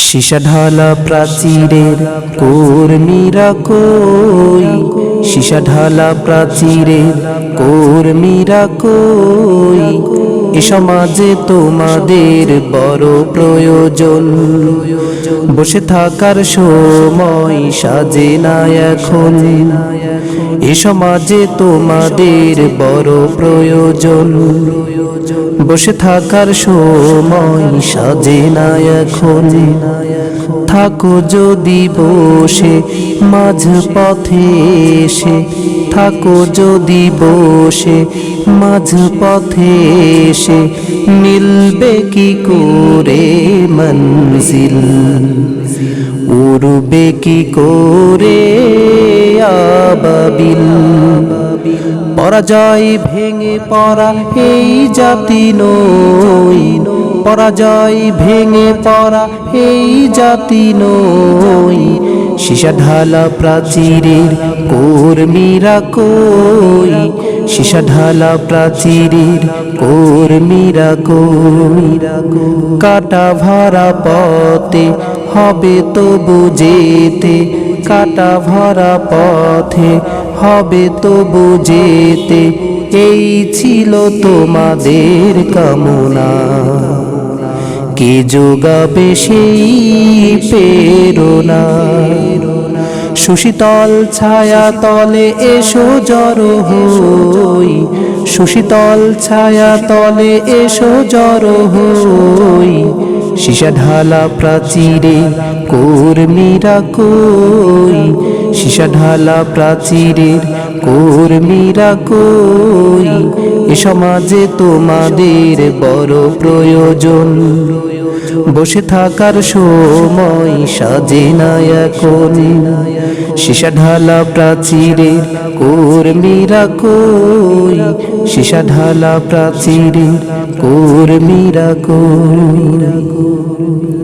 সীসা ঢালা প্রাচীরের কর্মীরা কই? সীসা ঢালা প্রাচীরের কর্মীরা কই? এ সমাজে তোমাদের বড় প্রয়োজন। বসে থাকার সময় সাজে না এখন। এ সমাজে তোমাদের বড় প্রয়োজন। বসে থাকার সময় সাজে না এখন। থাকো যদি বসে, মাঝ পথে এসে। থাকো যদি বসে, মাঝ পথে এসে মিলবে কি করে মঞ্জিল? উড়বে কি করে আবাবিল? পরাজয় ভেঙে পড়া এই জাতি নই। পরাজয় ভেঙে পড়া এই জাতি নই। সীসা ঢালা প্রাচীরের কর্মীরা কই? সীসা ঢালা প্রাচীরের কর্মীরা কাটা ভরা পথে হবে তো বুঝেতে কাটা ভরা পথে হবে তো বুঝেতে এই ছিল তোমাদের কামনা। কে যোগাবে সেই প্রেরণা? সুশীতল ছায়া তলে এসো জড়ো হই। সুশীতল ছায়া তলে এসো জড়ো হই। সীসা ঢালা প্রাচীরে কর্মীরা কই। সীসা ঢালা প্রাচীরের কর্মীরা কই। এ সমাজে তোমাদের বড় প্রয়োজন। বসে থাকার সময় সাজে না এখন। সীসা ঢালা প্রাচীরের কর্মীরা কই? সীসা ঢালা প্রাচীরের কর্মীরা কই?